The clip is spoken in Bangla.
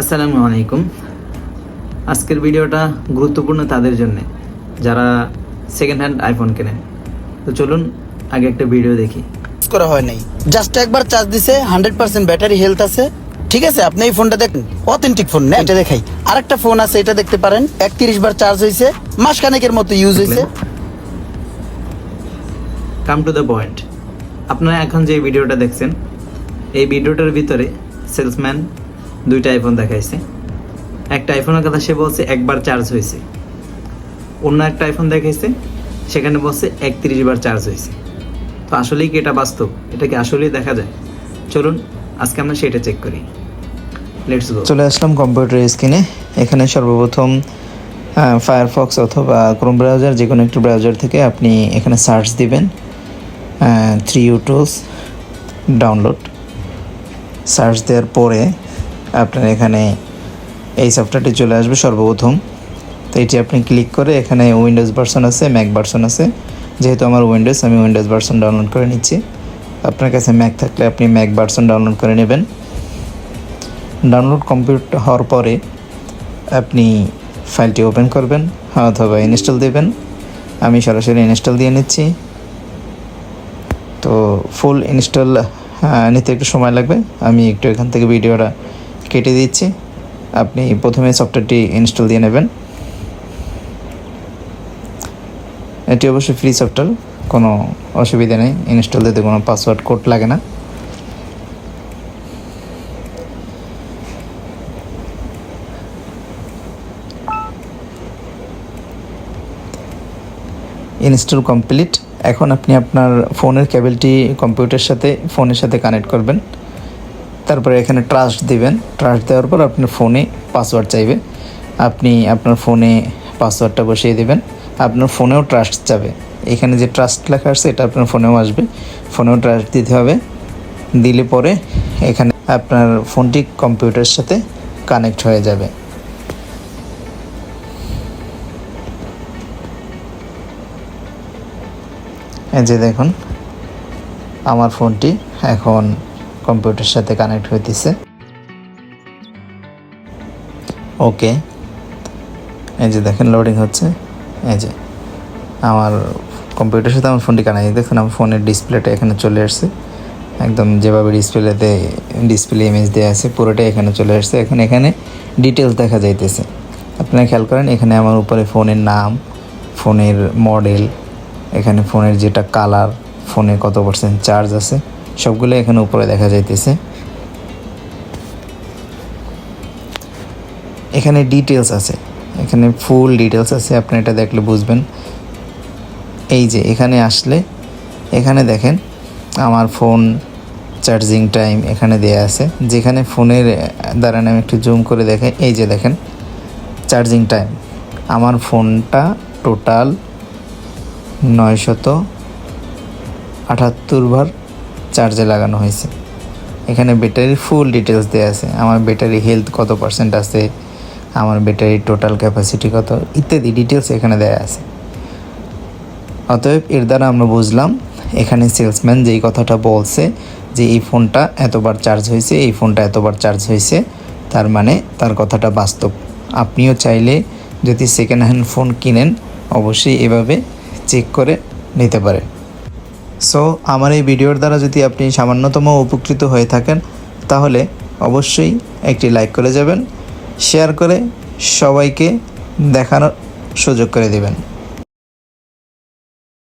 আসসালামু আলাইকুম। আজকের ভিডিওটা গুরুত্বপূর্ণ তাদের জন্য যারা সেকেন্ড হ্যান্ড আইফোন কেনেন। তো চলুন আগে একটা ভিডিও দেখি। করা হয় নাই। জাস্ট একবার চার্জ দিছে হান্ড্রেড পার্সেন্ট ব্যাটারি হেলথ আছে। ঠিক আছে আপনি এই ফোনটা দেখেন। অথেন্টিক ফোন না এটা দেখাই। আরেকটা ফোন আছে এটা দেখতে পারেন। একত্রিশ বার চার্জ হয়েছে মাসখানেকের মতো ইউজ হয়েছে কাম টু দ্য পয়েন্ট আপনারা এখন যে ভিডিওটা দেখছেন এই ভিডিওটার ভিতরে সেলসম্যান দুইটা আইফোন দেখাইছে। একটা আইফোনের কথা সে বলছে, একবার চার্জ হয়েছে। অন্য একটা আইফোন দেখাইছে, সেখানে বলছে একত্রিশ বার চার্জ হয়েছে। তো আসলেই কি এটা বাস্তব? এটা কি আসলেই দেখা যায়? চলুন, আজকে আমরা সেটা চেক করি। লেটস গো চলে আসলাম কম্পিউটার স্ক্রিনে এখানে সর্বপ্রথম ফায়ারফক্স অথবা ক্রোম ব্রাউজার যে কোনো একটি ব্রাউজার থেকে আপনি এখানে সার্চ দিবেন। থ্রি ইউটুলস ডাউনলোড সার্চ দেওয়ার পরে আপনার এখানে এই সফটওয়্যারটি চলে আসবে সর্বপ্রথম। তো এটি আপনি ক্লিক করে এখানে উইন্ডোজ ভার্সন আছে, ম্যাক ভার্সন আছে। যেহেতু আমার উইন্ডোজ, আমি উইন্ডোজ ভার্সন ডাউনলোড করে নিচ্ছি। আপনার কাছে ম্যাক থাকলে আপনি ম্যাক ভার্সন ডাউনলোড করে নেবেন। ডাউনলোড কমপ্লিট হওয়ার পরে আপনি ফাইলটি ওপেন করবেন, অথবা ইনস্টল দেবেন। আমি সরাসরি ইনস্টল দিয়ে নিচ্ছি। তো ফুল ইনস্টল নিতে একটু সময় লাগবে। আমি একটু এখান থেকে ভিডিওটা কেটে দিচ্ছি। আপনি প্রথমে সফটওয়্যারটি ইনস্টল দিয়ে নেবেন। এটি অবশ্যই ফ্রি সফটওয়্যার, কোনো অসুবিধা নেই। ইনস্টল দিতে কোনো পাসওয়ার্ড কোড লাগে না। Install complete. এখন আপনি আপনার ফোনের কেবলটি কম্পিউটারের সাথে, ফোনের সাথে কানেক্ট করবেন। তারপরে এখানে ট্রাস্ট দিবেন। ট্রাস্ট দেওয়ার পর আপনার ফোনে পাসওয়ার্ড চাইবে। আপনি আপনার ফোনে পাসওয়ার্ডটা বসিয়ে দেবেন। আপনার ফোনেও ট্রাস্ট যাবে। এখানে যে ট্রাস্ট লেখা আছে, এটা আপনার ফোনেও আসবে। ফোনেও ট্রাস্ট দিতে হবে। দিলে পরে এখানে আপনার ফোনটি কম্পিউটারের সাথে কানেক্ট হয়ে যাবে। এই যে দেখুন, আমার ফোনটি এখন কম্পিউটারের সাথে কানেক্ট হইতেছে। ওকে এই যে দেখেন লোডিং হচ্ছে। এই যে, আমার কম্পিউটারের সাথে আমার ফোনটি কানেক্ট দেখুন, আমার ফোনের ডিসপ্লেটা এখানে চলে আসছে। একদম যেভাবে ডিসপ্লেতে ডিসপ্লে ইমেজ দেওয়া আছে, পুরোটাই এখানে চলে আসছে। এখন এখানে ডিটেলস দেখা যাইতেছে। আপনারা খেয়াল করেন, এখানে আমার উপরে ফোনের নাম ফোনের মডেল এখানে ফোনের যেটা কালার ফোনে কত পার্সেন্ট চার্জ আছে। সবগুলো এখানে উপরে দেখা যাইতেছে। এখানে ডিটেলস আছে। এখানে ফুল ডিটেলস আছে, আপনি এটা দেখলে বুঝবেন। এই যে, এখানে আসলে, এখানে দেখেন, আমার ফোন চার্জিং টাইম এখানে দেয়া আছে। যেখানে ফোনের দ্বারা আমি একটু জুম করে দেখে এই যে দেখেন চার্জিং টাইম আমার ফোনটা টোটাল নয়শত আটাত্তর বার চার্জে লাগানো হয়েছে। এখানে ব্যাটারির ফুল ডিটেলস দেওয়া আছে। আমার ব্যাটারি হেলথ কত পার্সেন্ট আছে, আমার ব্যাটারির টোটাল ক্যাপাসিটি কত, ইত্যাদি ডিটেলস এখানে দেওয়া আছে। অতএব এর দ্বারা আমরা বুঝলাম, এখানে সেলসম্যান যেই কথাটা বলছে, যে এই ফোনটা এতবার চার্জ হয়েছে, এই ফোনটা এতবার চার্জ হয়েছে, তার মানে তার কথাটা বাস্তব। আপনিও চাইলে যদি সেকেন্ড হ্যান্ড ফোন কিনেন, অবশ্যই এভাবে চেক করে নিতে পারে সো আমার এই ভিডিওর দ্বারা যদি আপনি সামান্যতম উপকৃত হয়ে থাকেন, তাহলে অবশ্যই একটি লাইক করে যাবেন শেয়ার করে সবাইকে দেখানোর সুযোগ করে দেবেন।